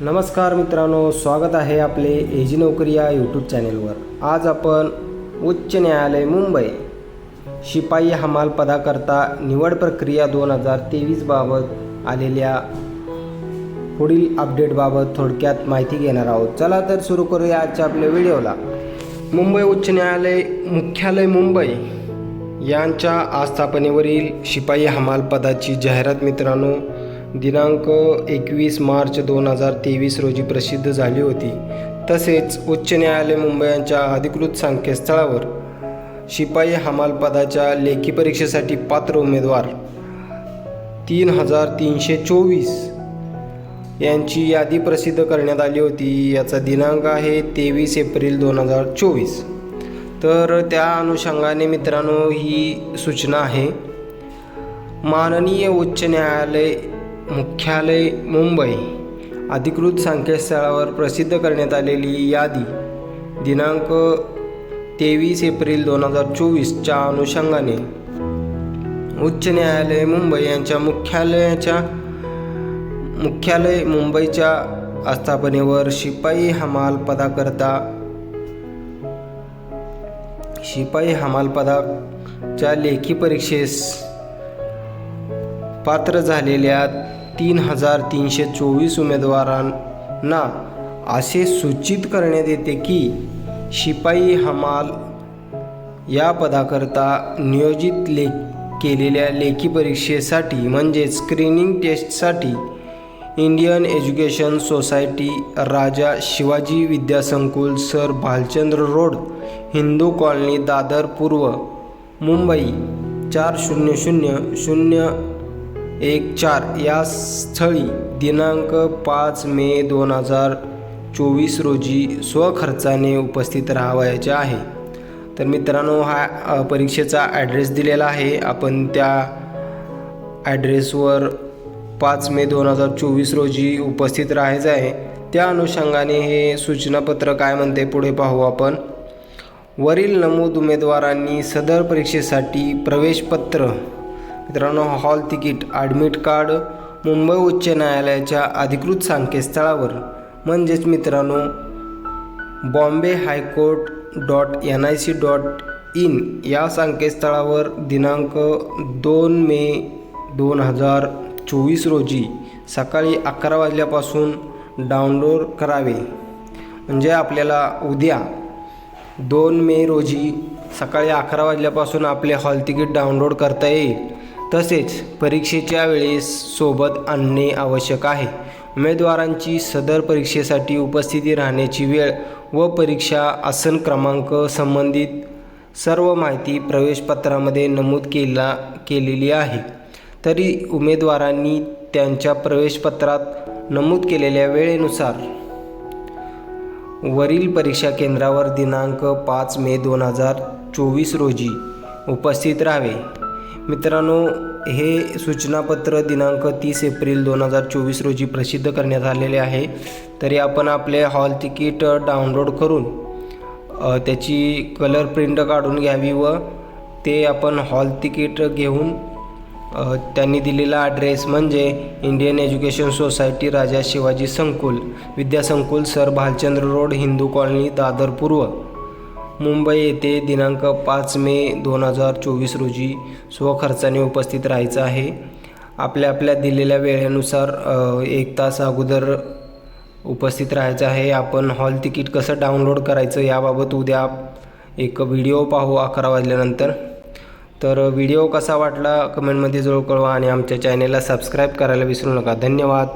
नमस्कार मित्रांनो स्वागत आहे आपले एजी नोकरी या यूट्यूब चॅनेलवर आज आपण उच्च न्यायालय मुंबई शिपाई हमाल पदाकरता निवड प्रक्रिया दोन हजार तेवीसबाबत आलेल्या पुढील अपडेटबाबत थोडक्यात माहिती घेणार आहोत. चला तर सुरू करूया आजच्या आपल्या व्हिडिओला. मुंबई उच्च न्यायालय मुख्यालय मुंबई यांच्या आस्थापनेवरील शिपाई हमाल पदाची जाहिरात मित्रांनो दिनांक एकवीस मार्च दोन हजार तेवीस रोजी प्रसिद्ध झाली होती. तसेच उच्च न्यायालय मुंबई यांच्या अधिकृत संकेतस्थळावर शिपाई हमाल पदाच्या लेखी परीक्षेसाठी पात्र उमेदवार तीन हजार तीनशे चोवीस यांची यादी प्रसिद्ध करण्यात आली होती. याचा दिनांक आहे तेवीस एप्रिल दोन हजार चोवीस. तर त्या अनुषंगाने मित्रांनो ही सूचना आहे. माननीय उच्च न्यायालय मुख्यालय मुंबई. अधिकृत संकेतस्थळावर प्रसिद्ध करण्यात आलेली यादी दिनांक तेवीस एप्रिल दोन हजार चोवीसच्या अनुषंगाने. उच्च न्यायालय मुंबई यांच्या मुख्यालयाच्या मुख्यालय मुंबईच्या आस्थापनेवर शिपाई हमाल पदाकरता शिपाई हमाल पदाच्या लेखी परीक्षेस पात्र झालेल्या तीन हजार तीनशे चोवीस उमेदवारांना असे सूचित करण्यात येते की शिपाई हमाल या पदाकरता नियोजित ले केलेल्या लेखी परीक्षेसाठी म्हणजेच स्क्रीनिंग टेस्टसाठी Indian education society Raja Shivaji Vidyasankul sir Bhalchandra road Hindu colony Dadar पूर्व मुंबई चार शून्य शून्य शून्य एक चार या स्थळी दिनांक पाच मे दोन हजार चोवीस रोजी स्वखर्चाने उपस्थित राहावयाचे आहे. तर मित्रांनो हा परीक्षेचा ॲड्रेस दिलेला आहे. आपण त्या ॲड्रेसवर पाच मे दोन हजार चोवीस रोजी उपस्थित राहायचं आहे. त्या अनुषंगाने हे सूचनापत्र काय म्हणते पुढे पाहू आपण. वरील नमूद उमेदवारांनी सदर परीक्षेसाठी प्रवेशपत्र मित्रांनो hall ticket admit card Mumbai उच्च न्यायालयाच्या अधिकृत संकेतस्थळावर. म्हणजेच मित्रांनो Bombay high court dot N I C dot in या संकेतस्थळावर दिनांक दोन मे दोन हजार चोवीस रोजी सकाळी अकरा वाजल्यापासून डाउनलोड करावे. म्हणजे आपल्याला उद्या दोन मे रोजी सकाळी अकरा वाजल्यापासून आपले हॉल तिकीट डाउनलोड करता येईल. तसेच परीक्षेच्या वेळेस सोबत आणणे आवश्यक आहे. उमेदवारांची सदर परीक्षेसाठी उपस्थिती राहण्याची वेळ व परीक्षा आसन क्रमांक संबंधित सर्व माहिती प्रवेशपत्रामध्ये नमूद केला केलेली आहे. तरी उमेदवारांनी त्यांच्या प्रवेशपत्रात नमूद केलेल्या वेळेनुसार वरील परीक्षा केंद्रावर दिनांक पाच मे दोन हजार चोवीस रोजी उपस्थित राहावे. मित्रांनो हे सूचनापत्र दिनांक तीस एप्रिल दोन हजार चोवीस रोजी प्रसिद्ध करण्यात आलेले आहे. तरी आपण आपले हॉल तिकीट डाउनलोड करून त्याची कलर प्रिंट काढून घ्यावी व ते आपण हॉल तिकीट घेऊन त्यांनी दिलेला ॲड्रेस म्हणजे Indian education society Raja Shivaji Sankul Vidyasankul sir Bhalchandra road Hindu colony Dadar पूर्व मुंबई येथे दिनांक पाच मे दोन हजार चोवीस रोजी स्वखर्चाने उपस्थित राहायचं आहे. आपल्या आपल्या दिलेल्या वेळेनुसार एक तास अगोदर उपस्थित राहायचं आहे. आपण हॉल तिकीट कसं डाउनलोड करायचं याबाबत उद्या एक व्हिडिओ पाहू अकरा वाजल्यानंतर. तर व्हिडिओ कसा वाटला कमेंटमध्ये जरूर कळवा आणि आमच्या चॅनेलला सबस्क्राईब करायला विसरू नका. धन्यवाद.